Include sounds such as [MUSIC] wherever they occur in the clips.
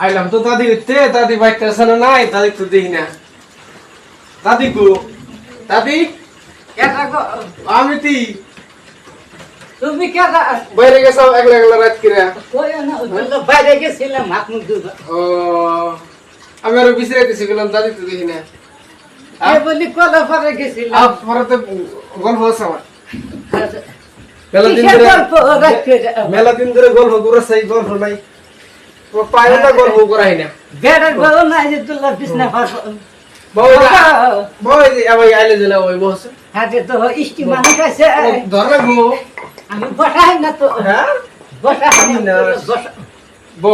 আইলাম তো দাদি হইতে দাদি বাইকটা আছে নাই দাদি তো দেখি না। দাদি গো দাদি? আমি তি। তুমি কেডা বাইরে গেছাম একলা একলা রাত কিরা? কই না ওই বাইরে গেছিলাম হাত মুখ ও আমি আরও বিছরাইতেছি গেলাম দাদি তো দেখি না। এ বলি কত পরে গেছিলাম। আপ পরে গল্প আছে আমার। মেলা দিন ধরে মেলা দিন ধরে গল্প করে সেই গল্প নাই। পায় না গল্প করাই না। বেড়ার বলো না যে তুলা বিছনা পারব বউ বউ আমি আইলে দিলা ওই বসে হাতে তো ইষ্টি মানুষ আছে। ধরে গো আমি বসাই না তো। হ্যাঁ? বসা না না। বো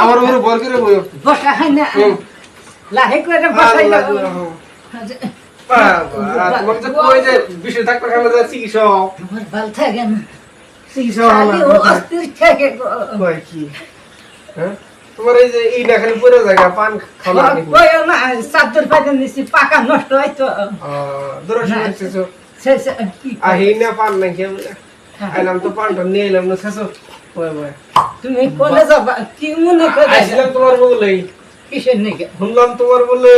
আমার উপরে বল করে বই বসা না। লাহে করে বসাই না। তোমাকে তো কই যে বিশ্ব ডাক্তার খানা যা চিকিৎসা আমার ভালো থাকে না। চিকিৎসা খালি অস্থির থাকে কই কি? হ্যাঁ? তোমার এই যে না খালি পুরো জায়গা পান খাওয়া না চাদর পাইতে নিছি পাকা নষ্ট দূরে সে কি আহি না পান নাই কে বলে আইলাম তো পানটা নিয়ে এলাম না শেষ তুমি কোনে যাবা কি মনে করে? আইছিলাম তোমার বলেই কিসের নাকি? শুনলাম তোমার বলে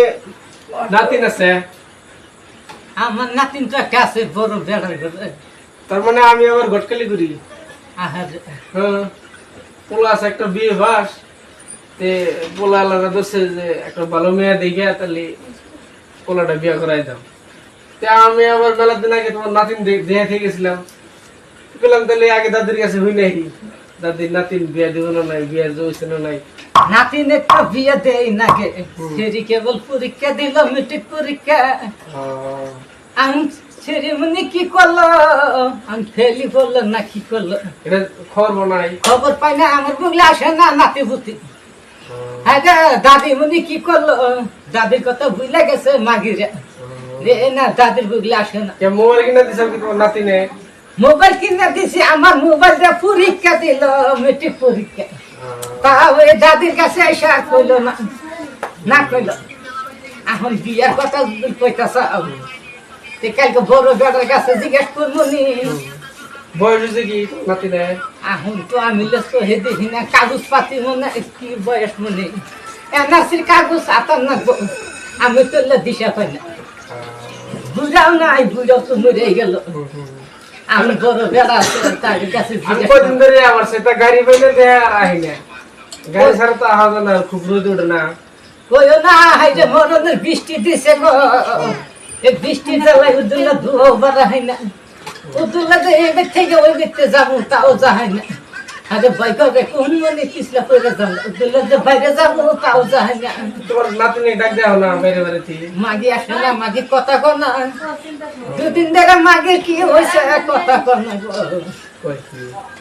নাতিন আছে। আমার নাতিন তো একটা আছে বড় বেড়ার ঘরে। তার মানে আমি আবার ঘটকালি করি। আহার। হ্যাঁ। পোলা আছে একটা বিয়ে বাস তে পোলা আলাদা দোষে যে একটা ভালো মেয়ে দেখে তাহলে পোলাটা বিয়ে করাই দাও। তে আমি আবার মেলা দিন আগে তোমার নাতিন থেকে গেছিলাম। বললাম তাহলে আগে দাদির কাছে হই নাই দাদির নাতিন বিয়ে দিব না নাই বিয়ে জইছে না নাই। নাতিন একটা বিয়ে দেই নাকি সেরি কেবল পরীক্ষা দিল মেট্রিক পরীক্ষা। আমি সেরিমনি কি করল? আমি ফেলি করল না কি করল? এটা খবর খবর পাই না আমার বুগলে আসে না নাতি পুতি। হ্যাঁ দাদি মনি কি করল? দাদির কথা ভুলে গেছে মাগিরে। রে না দাদির বুগলে আসে না। মোবাইল কিনা তোমার নাতিনে মোবাইল কিনে দিছি আমার মোবাইলটা পরীক্ষা দিল মেট্রিক পরীক্ষা। তা ওই দাদির কাছে এসে আর কইলো না না কইলো। এখন বিয়ার কথা কইতাছ। কালকে বড় বেটার কাছে জিজ্ঞেস করব নি। বয়স কি নাতিনে এখন তো আমি তো হে দেখি না কাগজ পাতি মনে কি বয়স মনে এনআরসির কাগজ আতার না। আমি তো দিশা পাই না। বুঝাও নাই বুঝাও তো মরে গেল। আমি বড় বেড়া তার কাছে কদিন ধরে আমার সেটা গাড়ি পাইলে দেয়া আহি না। গাড়ি ছাড়া তো আহা না খুব রোদ ওঠে না। কইও না হাই যে মরণের বৃষ্টি দিছে গো। এই বৃষ্টি জ্বালাই উদুল্লা ধুয়ো বাড়া হয় না। উদুল্লা তো এই দিক থেকে ওই দিকতে যাব তাও যাহাই না। আরে ভাই কবে কোন মনে পিছলা করে যাব? উদুল্লা যে বাইরে যাব তাও যাহাই না। তোমার নাতিনে ডাক দেওয়া না বাইরে বাইরে থেকে মাগি আসে না মাগি কথা কর না। দুদিন ধরে মাগে কি হয়েছে কথা কর না।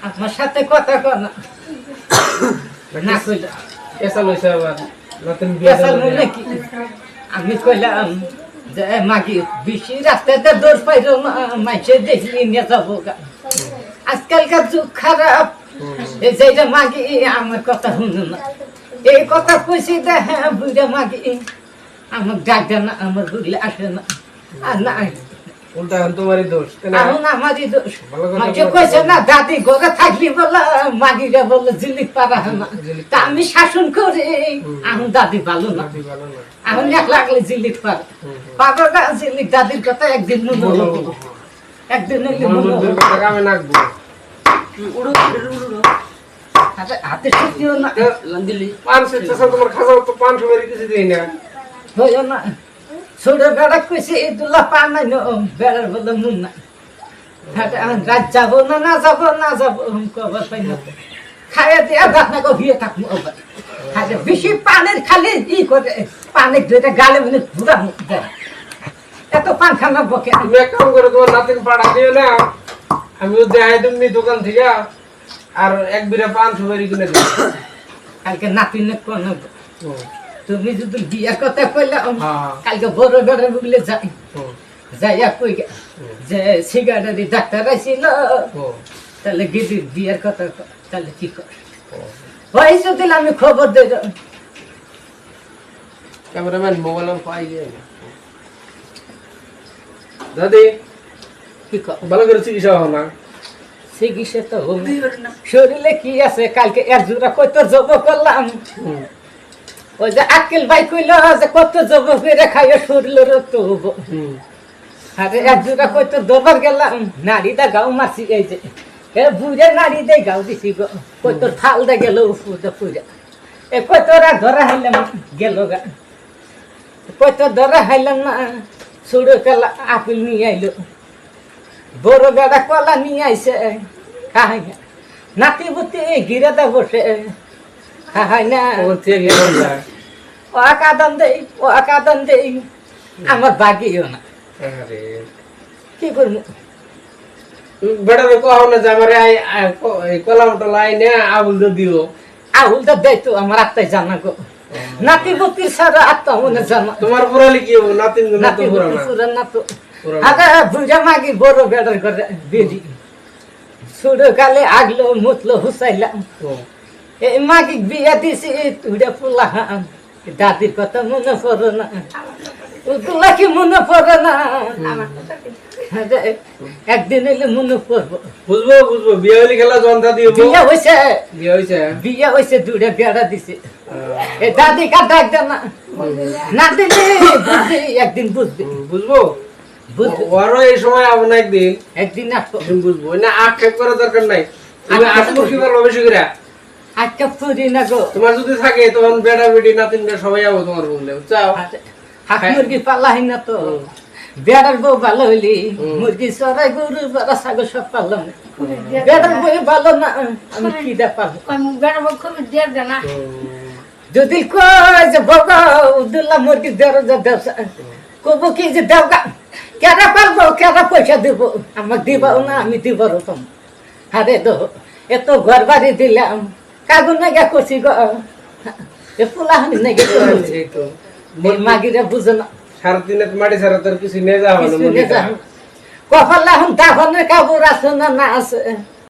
আমার সাথে কথা কর না। [COUGHS] কইলা। আবার নাতিন আমি কইলাম মাগি বেশি রাস্তাতে দৌড় পাইল মাইসে দেখলি নিয়ে যাব। আজকালকার যুগ খারাপ। যেটা মাগি আমার কথা শুনো না। এই কথা কইছি দে হ্যাঁ বুঝে মাগি। আমার ডাক না আমার বুঝলে আসে না। আর না উল্টা এখন তোমারই দোষ এখন আমারই দোষ। ভালো কথা মাঝে বলো। কইছে না দাদি ঘরে থাকলি বলে মাগিরা বলে জিলিক পারা না। তা আমি শাসন করি। এখন দাদি ভালো না। এখন এক লাগলে জিলিক পারে। জিলিক দাদির কথা একদিন মনে হলো। একদিন নাকবো। উড়ো উড়ো হাতে হাতে শক্তিও না। পান সে তোমার তো পান কিছু দিই না। হইও না। বেড়া কইছে এই দুলা বেড়ার বলে মুন আমি রাত যাব না না যাব না যাব কবার পাই না। খাইয়ে দিয়ে ভাত না গিয়ে থাকব আবার। খাইয়ে বেশি পানের খালি ই করে পানের দুইটা গালে মানে ঘুরা দেয়। এত পান খানা বকে। তুমি এক কাম করে তোমার নাতিন পাড়া দিও না আমিও দেখাই তুমি দোকান থেকে আর এক বিরা পান সুপারি কিনে দিও কালকে নাতিনে কোন তুমি যদি বিয়ার কথা কইলে হ্যাঁ। কালকে বড় বেড়া বুগলে যাই। যাইয়া কই যে সিগারেট ডাক্তার হুম, তাহলে গিদির বিয়ের কথা তাহলে কি কর। হয়েছে দিলে আমি খবর দে ক্যামেরাম্যান মোবাইল পাই যায় দাদি কি কর? ভালো করে চিকিৎসা হও না। চিকিৎসা তো হবে শরীরে কি আছে? কালকে এক জোড়া কত জব করলাম? ওই যে আকিল ভাই কইল, যে কত জব করে খাইয়ে শরীর রক্ত হব আরে এক দুটা কই তো দরবার গেলাম নারীটা গাও মারছি এই যে। এ বুড়ে নারী দে গাও দিছি গো। কই তোর থাল দে গেল ফুটা ফুটা এ কই তোরা ধরা হাইলাম গেল গা। কই তোর ধরা হাইলাম না সুড়ো কালা আপেল নিয়ে আইলো। বড় বেড়া কলা নিয়ে আইছে। খাই না নাতি বুতি গিরে দে বসে। না ও থেকে গেলাম না। ও কাদন দেই ও কাদন দেই আমার বাগিও না। কি করব? বেটারে কহ না যে আমার আই আই- ক- কলাম টলা আই নে আবুল তো দিও। আহুল তো দেয় তো আমার আত্মাই জানা গো। নাতি বুতির সারা আত্মা মনে জানা। তোমার পুরালি কি হব নাতি পুরানা বুতি পুরা না। তো। পুরানা। আগে বুঝা মাগি বড় বেড়ার করে বেরি। ছোট কালে আগলো মুতলো হুসাইলাম। মাগি বিয়া দিছি তুড়ে ফুলা। দাদির কথা মনে পড়ে না। ওগুলা কি মনে পড়ে না? একদিন এলে মনে পড়ব। বুঝব বুঝব। বিয়ে হলি খেলা জনতা দিব বিয়া হয়েছে বিয়া হয়েছে বিয়া হয়েছে দূরে বেড়া দিছে। এ দাদি কা ডাক দে না। না দিলে বুঝবি একদিন বুঝবি। বুঝব? বুঝবি। ওরও এই সময় আবো না একদিন একদিন আসব একদিন বুঝব। না আক্ষেপ করার দরকার নাই। তুমি আক্ষেপ আসব কি করব বেশি করে। আজকে পুরি না গো। তোমার যদি থাকে তখন বেটা বেটি নাতিনটা সবাই যাব তোমার বললে চাও হাঁস মুরগি পালাই না তো। বেড়ার বউ ভালো হইলি মুরগি চড়াই গরু বেড়া ছাগল সব পারলাম বেড়ার বউ ভালো না আমি কি দা পারব যদি কয় যে বাবা উদ্দুল্লাহ মুরগি দেড় হাজার ব্যবসা কব কি যে দেওগা কেনা পারব কেনা পয়সা দিব? আমার দিবাও না আমি দিব রকম আরে দো এত ঘর বাড়ি দিলাম। কাগুন নাগা করছি গ। এ পোলা হানি নাগে মাগিরা বুঝে না। সারা দিনে মাটি সারা তোর কিছু নিয়ে যাওয়া। কপালে এখন দাফনের কাপড় আছে না না আছে?